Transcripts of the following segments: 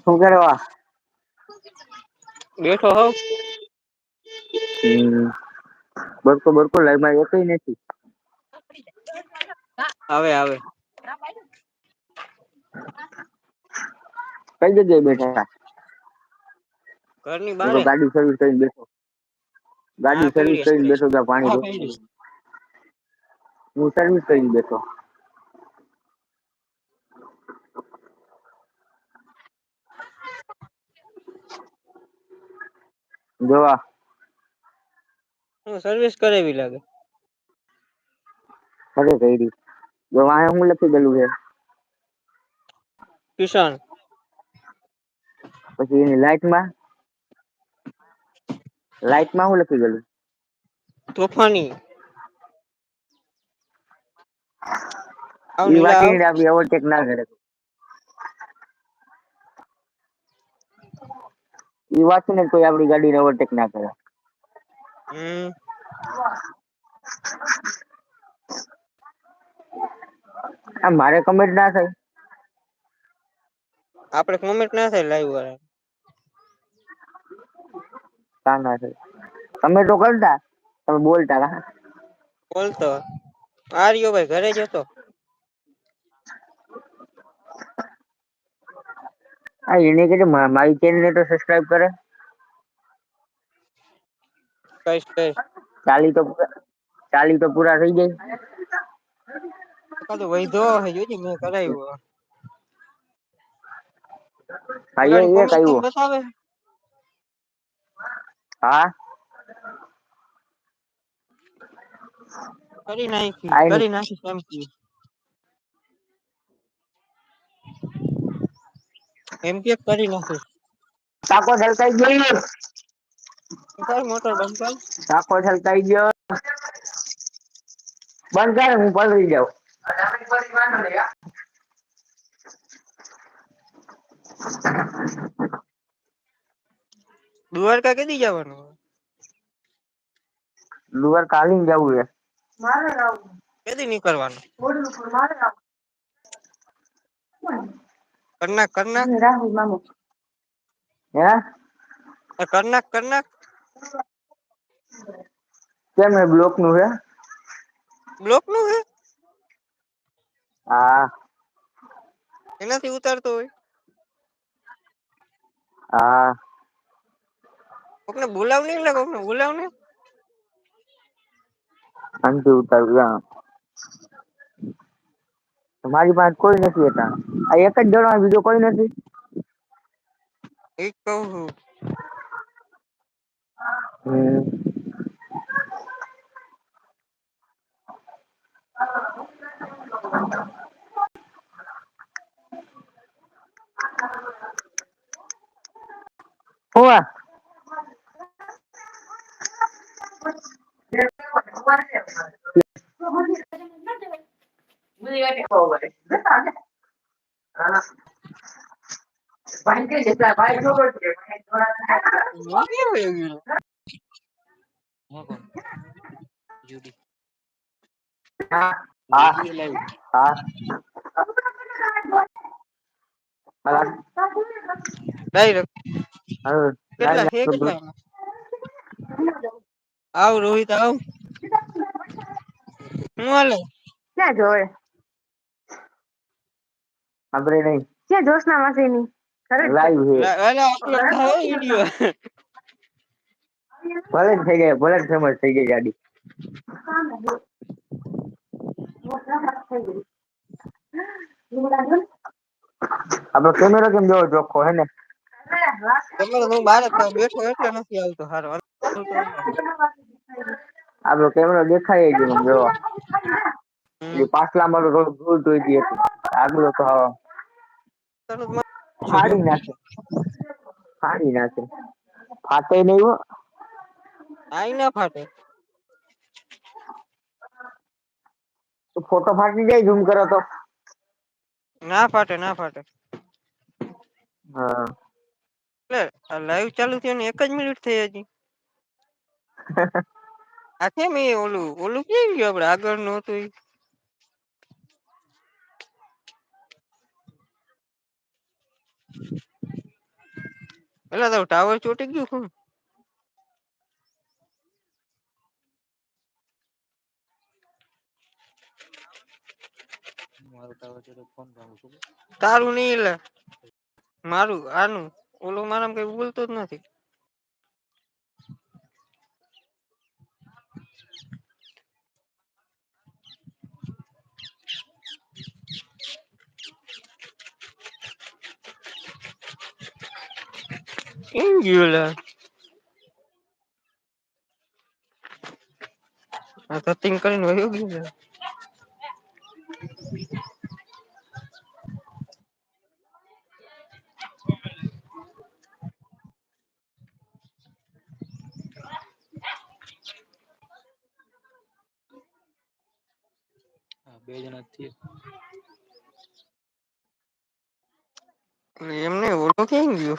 શું કરવા બેઠો હો. બરકો બરકો લાઈવમાં કઈ નથી. આવે આવે. કઈ જગ્યાએ બેઠા? ઘરની બહાર ગાડી સર્વિસ કરીને બેઠો. ગાડી સર્વિસ કરીને બેઠો ત્યાં પાણી હા ભરવા કઈડી હું સર્વિસ કરીને બેઠો જોવા હું સર્વિસ કરાવી લાગે અરે કઈરી જો વાહે હું લખી ગયેલું છે કિશન પછી એની લાઈટમાં લાઈટમાં હું લખી ગયેલું તોફાની આવ ઈ નીલા આપડી ઓવરટેક ના કરે. એ વાત ને કોઈ આપડી ગાડીને ઓવરટેક ના કરે. હમ. આ મારે કમેન્ટ ના થાય. આપણે કોમેન્ટ ના થાય લાઈવ વાળા. કા ના થાય. તમે તો કરતા. તમે બોલતા બોલતો. આર્યો ભાઈ ઘરે જ હતો હા એને કે મારી ચેનલ ને તો સબસ્ક્રાઈબ કરે કઈશ કઈશ ચાલી તો ચાલી તો પૂરા થઈ જાય એકાદ વૈધો હે જોજે મેં કરાવ્યું હા એ ઓલાની એક કોમેન્ટ તને આવ્યો બતાવે હા કરી નાખી આઈ કરી નાખી એમ એમ કે કરી નાખું? ટાકો ઢલકાઈ ગયો. કર મોટર બંધ કર? ટાકો ઢલકાઈ ગયો. બંધ કર હું પલળી જાઉં. દ્વારકા કેદી જવાનું? દુવાર હાલીને જવું હે કેદી નીકળવાનું? મારે નાખ કરના રાહુલ મામો હે કર નાખ કેમ હે બ્લોકનું હે બ્લોકનું હે હા એનાથી ઉતારતો હોય હા કોકને બોલાવ નઈ કોકને બોલાવ નહીં શાંતિથી ઉતારવું મારી પાસે કોઈ નથી અટાણે આ એક જ દડો બીજો કોઈ નથી એજ કવ હું હમ હુંે હા હા હા ડાયરેક્ટ કેટલા છે હ કેટલા આવ રોહિત આવ હું હાલે ક્યાં જોય ખબરે નહીં. ક્યાં જોશના માસીની લાઈવ હે થાય ભલે જ થઈ ગયા ભલે જ ફેમસ થઈ ગઈ ગાડી. આપડે કેમેરો કેમ જોવો ચોખ્ખો હે ને? તમારે હું બાર બેઠો એટલે નથી આવતો હારો આપડો કેમેરો દેખાય જ જો હમ. પાછલામાં તો થોડું ધૂળ જોઈ આગળ તો ફાડી નાખે. ફાડી નાખે. ફાટે હો. ના ફાટે. તો ફોટો ફાટી જાય ઝૂમ કરો તો. ના ફાટે ના ફાટે. હા. એટલે લાઈવ ચાલુ થયો ને એક જ મિનિટ થઈ હજી. આ કેમ એ ઓલું ઓલું કેમ ગયું આપડે? આગળનું હતું તો ટાવર ચોટી ગયું શું? તારું નહીં એટલે મારું આનું ઓલું મારા કઈ બોલતો જ નથી. કેમ ગયું એલા? આ તિંગ કરીને વયું ગયું લે. બે જણા છીએ. એમ નઈ ઓલો ક્યાં ગયો?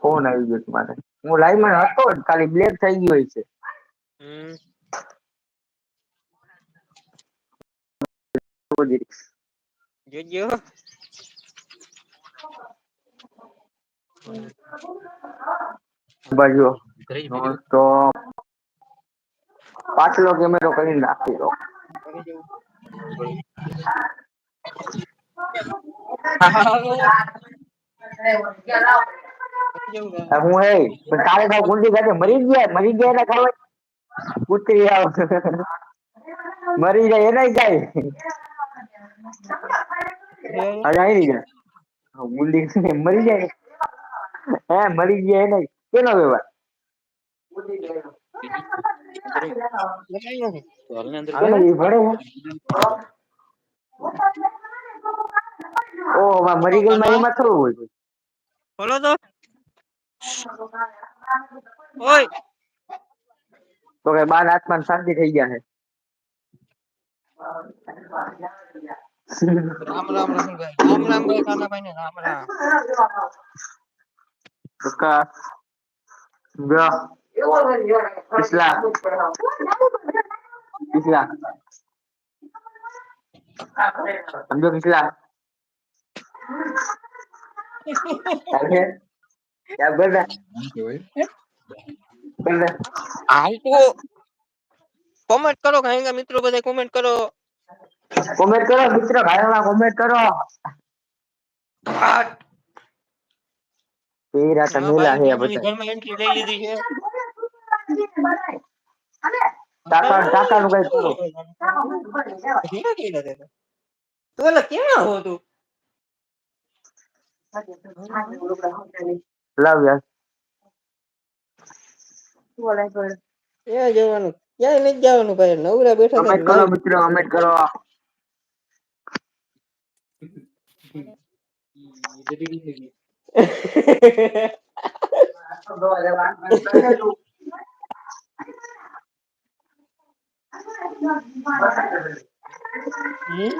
ફોન આવી ગયો છે મારે. હું લાઈવમાં હતો ખાલી બ્લેક થઈ ગયો હોય છે. જોજો બાજુ તો પાછલો કેમેરો કરીને નાખી દો. આ હું હે, પણ કાલે સાવ ગુંડી ગાતે મરી ગયા મરી ગયા એના ખાવા કૂતરી આવ. મરી જાય એના જાય. અરે આવી ગયા ગુંડી મરી જાય. હે, મરી ગયા એને કેનો વ્યવહાર? ભરે છે? ઓહ મરી માં થોડું હોય. બોલો તો. ઓય તો કે બાર આત્મા શાંતિ થઈ ગયા છે રામ રામ રસુલભાઈ રામ રામ ભાઈ કાનાભાઈ ને રામ રામ કાકા બ્રો કિસલા કિસલા સમજો કિસલા અરે क्या बोल रहा बोल रहा હાલ તો કોમેન્ટ કરો કહેંગા મિત્રો બધા કોમેન્ટ કરો कमेंट करो मित्र भाई में कमेंट करो तेरा હા, तमिला ભાઈ, है જર્મની बता ઘરમાં એન્ટ્રી લઈ લીધી છે કાકા કાકા નું કઈ કરો હીરા કેલા તે તો. તું એટલે ક્યાં હો તું લવ યાર ક્યાં જવાનું ક્યાંય નથી જવાનું ભાઈ નવરા બેઠા કમેન્ટ કરો મિત્રો કમેન્ટ કરો હમ?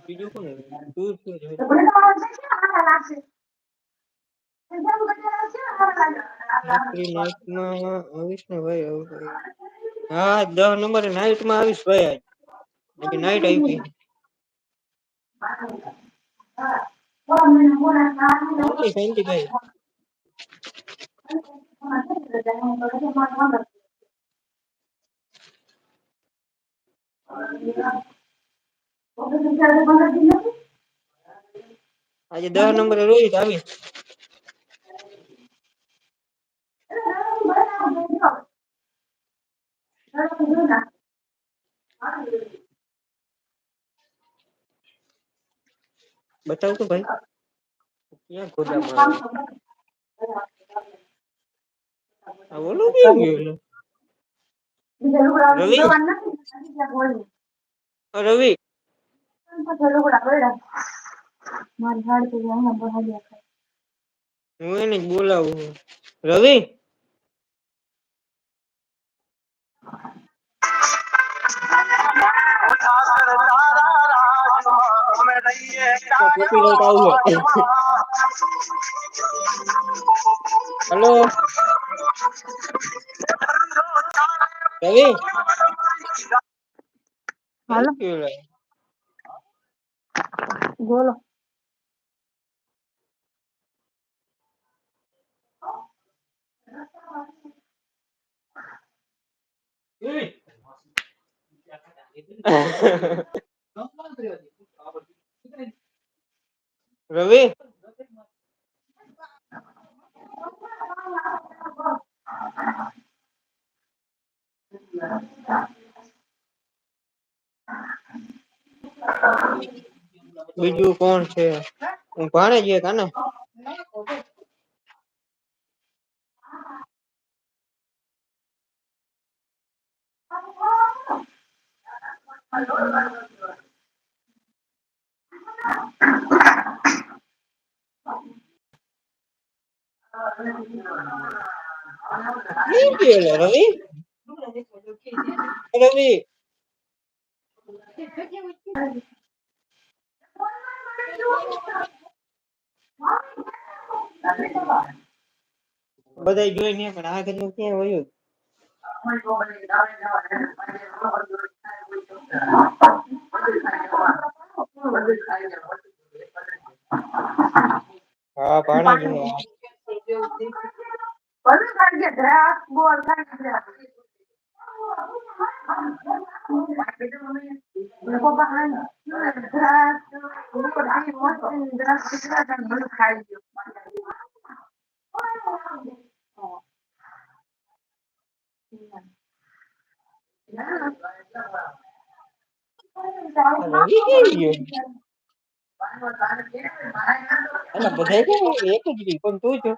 બીજું કોણ તું આવીશ ને ભાઈ હા દસ નંબરે નાઇટમાં આવીશ ભાઈ આજ. બાકી નાઇટ આવી ગઈ. શાંતિ ભાઈ આજે દસ નંબરે રોહિત આવી. બતાવ તો ભાઈ. ક્યાં આ ઓલો કેમ ગયો? રવિ? રવિ? હું એને બોલાવું Ravi? Hello. Dewi. Halo. Halo. Gue loh. Rewi. બીજું કોણ છે હું ભાણે જઈએ કાને ઈ બધાય જોઈ ને પણ આ કેટલું ક્યાં વયું હા ભાણે જઈએ રવિ ક્યાં ગયો 哦，嗯，那，Anak saya kan itu jadi pun tujuh.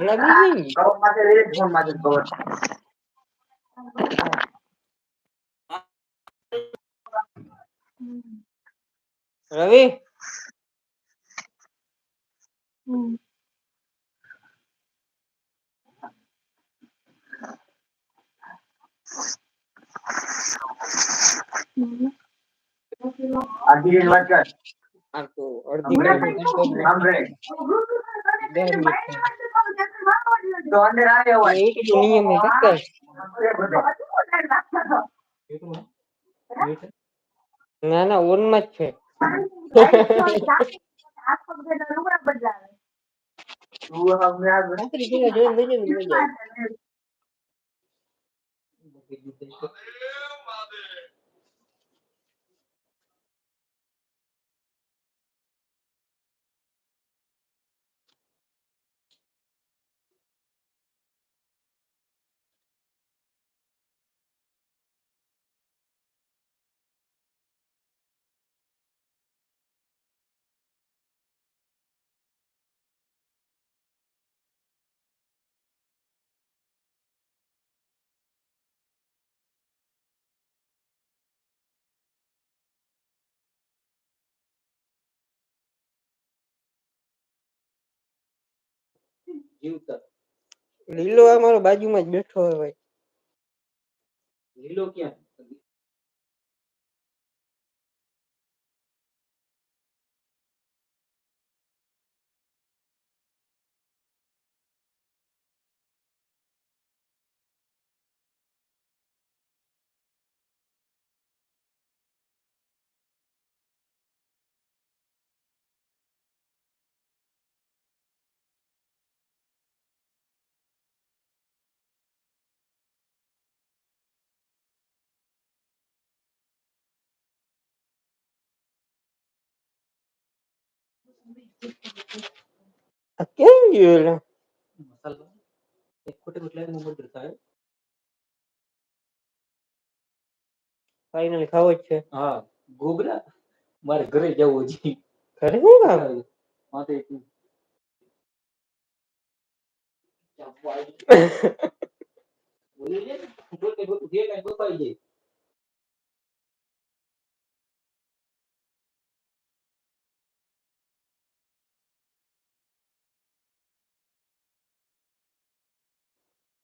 Lagi ini. Kalau masih lihat pun masih bawah. Ravi. Hmm. તો નિયમ હે કાકા. ના ના ઓન માં જ છે તું લીલો અમારો બાજુમાં જ બેઠો હોય ભાઈ. લીલો ક્યાં? આ કેમ ગયું એટલે મસાલો એક ખોટે ખોટલા નંબર થાય ફાઇનલ ખાવો જ છે હા ગોગરા મારે ઘરે જવું હજી ઘરે શું કામ હા તો એક બોલી લે ગોતે ગોતે જે કાંઈ ગોપાઈ જાય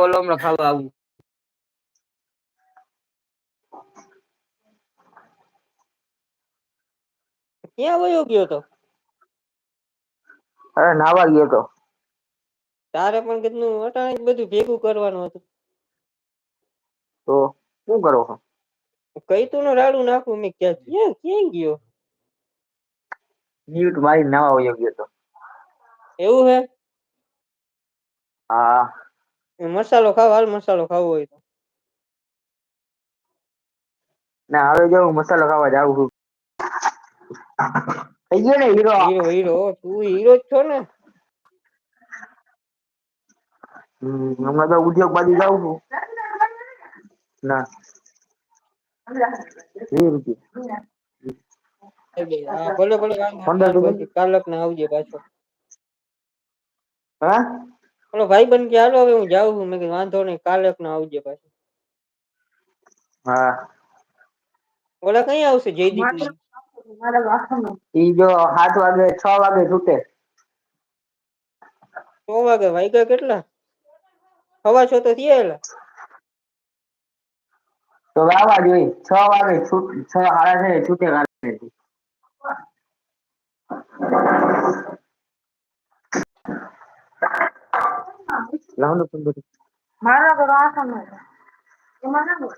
હમણાં ખાવા આવું ક્યાં વયો ગયો તો? અરે નાવા ગયો તો. તારે પણ કેટલું અટાણે બધું ભેગું કરવાનું હતું. તો શું કરો છો? કઈ તું નો રાડું નાખું મેં ક્યાં ક્યાં ક્યાં ગયો? મ્યુટ મારી નાવા વયો ગયો તો. એવું હે? હા. મસાલો ખાવ હાલ મસાલો ખાવો હોય તો. ના હવે જો મસાલો ખાવા જાવ છું. થઈ ગયો ને હીરો? હીરો હીરો તું હીરો જ છો ને. હમ, હમણાં તો ઉદ્યોગ બાજુ જાઉં છું. ના. ભલે ભલે? કાલક ને આવજે પાછો. હા? ઓલો ભાઈ બન કે હાલો હવે હું જાઉં છું. મેં કીધું વાંધો નહીં કાલે ને આવજે પાછું. હા. ઓલા કઈ આવશે જયદીપ ને ઈ જો સાત વાગે છ વાગે છૂટે. 6 વાગે વાગ્યા કેટલા? હવા છો તો થયા તો વાવા જોઈએ. છ વાગે છૂટ છ સાડા છે છૂટે लावून उचलून बघ मला बरं असं नाही मला बघ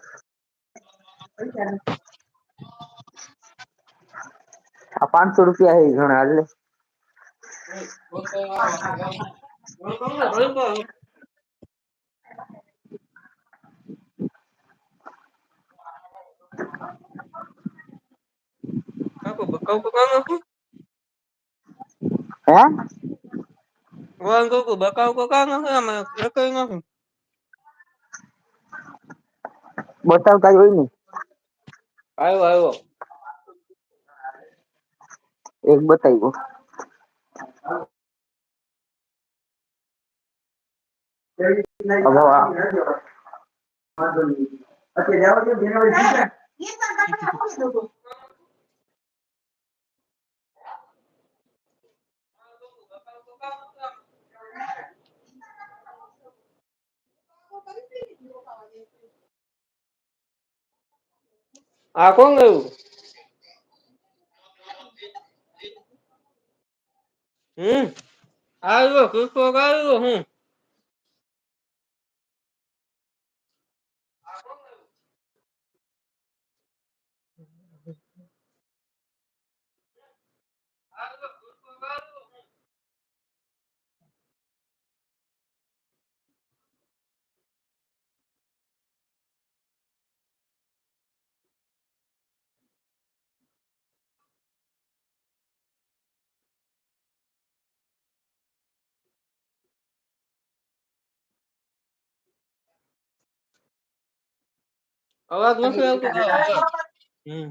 पाँच सौ रुपया है घना ले। Kau kau kau kau kau. Eh? Vâng, cô của bà con, cô có nó mà nó cứ nó. Botau kayu ini. Ayo, ayo. Yang botau itu. Apa pak? Oke, jawab dia. Dia આ કોણ ગયું? હમ? આવ્યો કિસ્સો આવ્યો હું? અવાજ નથી આવતો. હમ.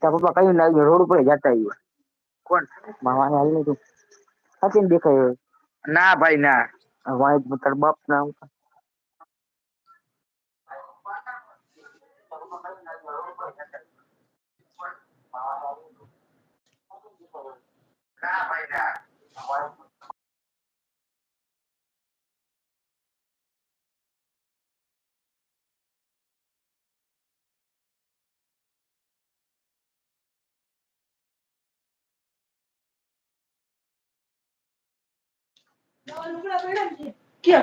પપ્પા કયું લાગ્યું? રોડ ઉપર જતા આવ્યો કોણ? મામાને હાલ સાચી ને દેખાય ના ભાઈ ના. વાંચ તાર બાપ ના ના ભાઈ क्या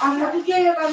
আমরা কি কে গেলাম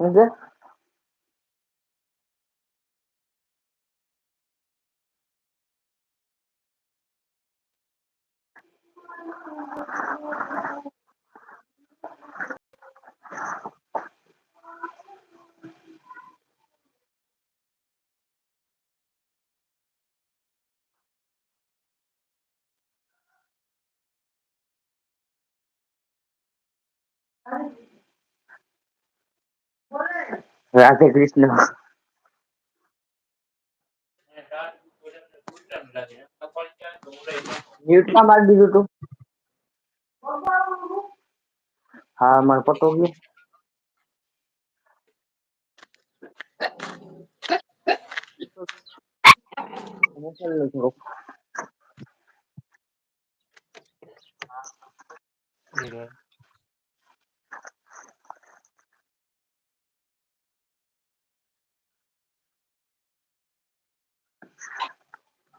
Nde? Thank you. Radhe Krishna mute માં મારી દીધું તું હા મારે પતો ગયો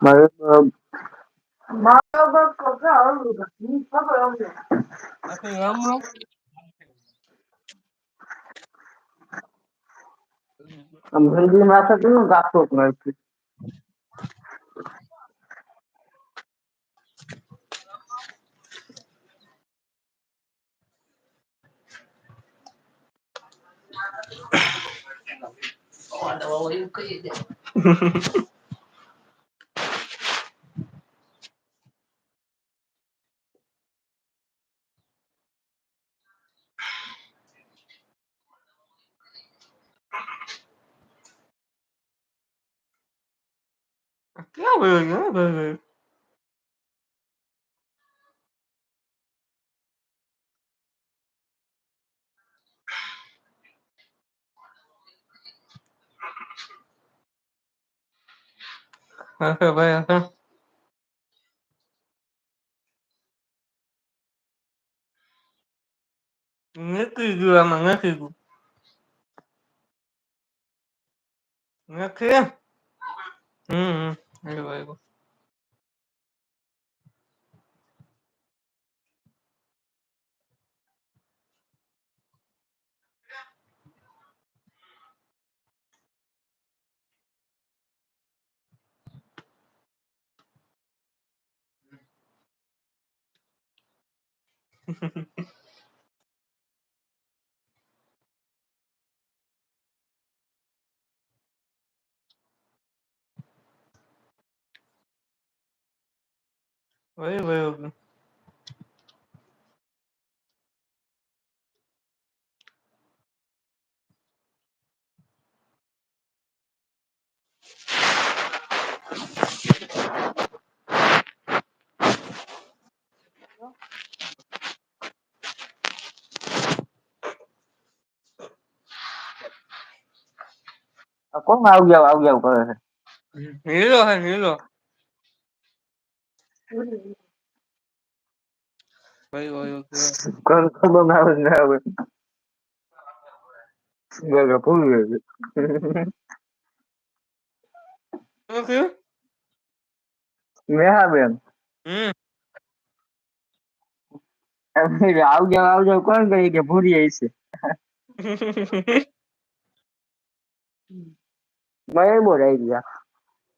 Merhaba. Merhaba kaza alıyor. Merhaba alıyor. Merhaba mı? भिंडी में आता क्यों गाछ होत नहीं थी Oh, I know, well, you could do Ne yapıyorsun ya böyle? Kanka bayağı ha. Ne kıydı ama ne kıydı? Ne kıyım? Hı hı. Hasta luego. Oui, oui, à, có bao giờ bao giờ rồi hiểu rồi hiểu rồi. Voy, voy, voy. ¿Cuándo, cuándo nada, nada? Verga, pues. ¿Cómo fue? Mira, bien. Amigo, audio, audio, ¿cuándo hay que pulir ese? Voy a morir ya.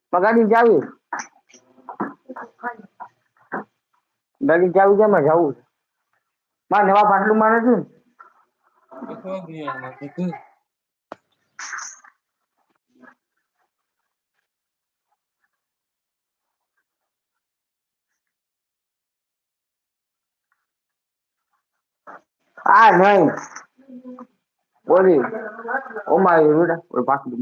Pagar y llave. છે એમાં? જવું છે. માં નવા પાટલું માં નથી ને? આ નહીં. ઓલી ઓમાં રૂડા ઓલું પાટલું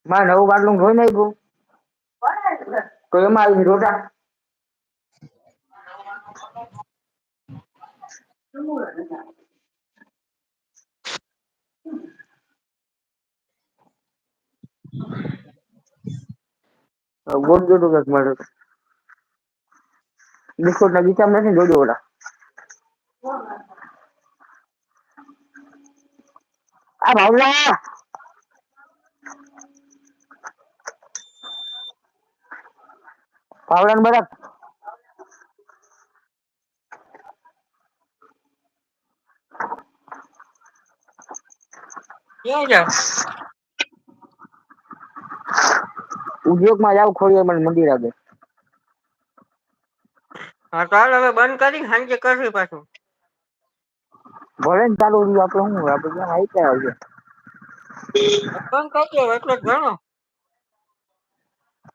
આવે. માં નવું બાટલું ધોઈ નાખ્યું તો એમાં આવી રોટા ગોળ જોડું કંઈક મળે બિસ્કુટ ના ગીચા નથી જોડો ઓલા આ ભાવલા ભાવલા ને બધા ક્યાં જાવ ઉદ્યોગમાં જાવ ખોડીએ મને મંદિર આગળ હા તો હાલ હવે બંધ કરી સાંજે કરવી પાછું ભલે ને ચાલુ રહ્યું આપણે શું આપણે ક્યાં આઈ ક્યાં આવીએ બંધ કરી દો એટલો જ ઘણો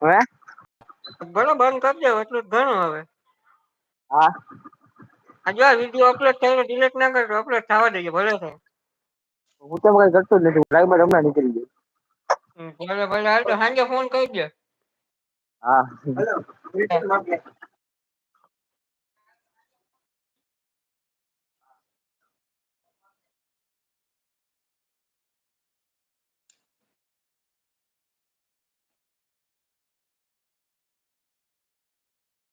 હે ભલે બંધ કરી દો એટલું ઘણું હવે. હા. આ જો વીડિયો અપલોડ થઈને ડિલીટ ના કરજો અપલોડ થવા દેજો ભલે છે હું તો કઈ કરતો જ નથી ડ્રાઈવર હમણાં નીકળી ગયો. ભલે ભલે હાલ તો સાંજે ફોન કરી દે હા.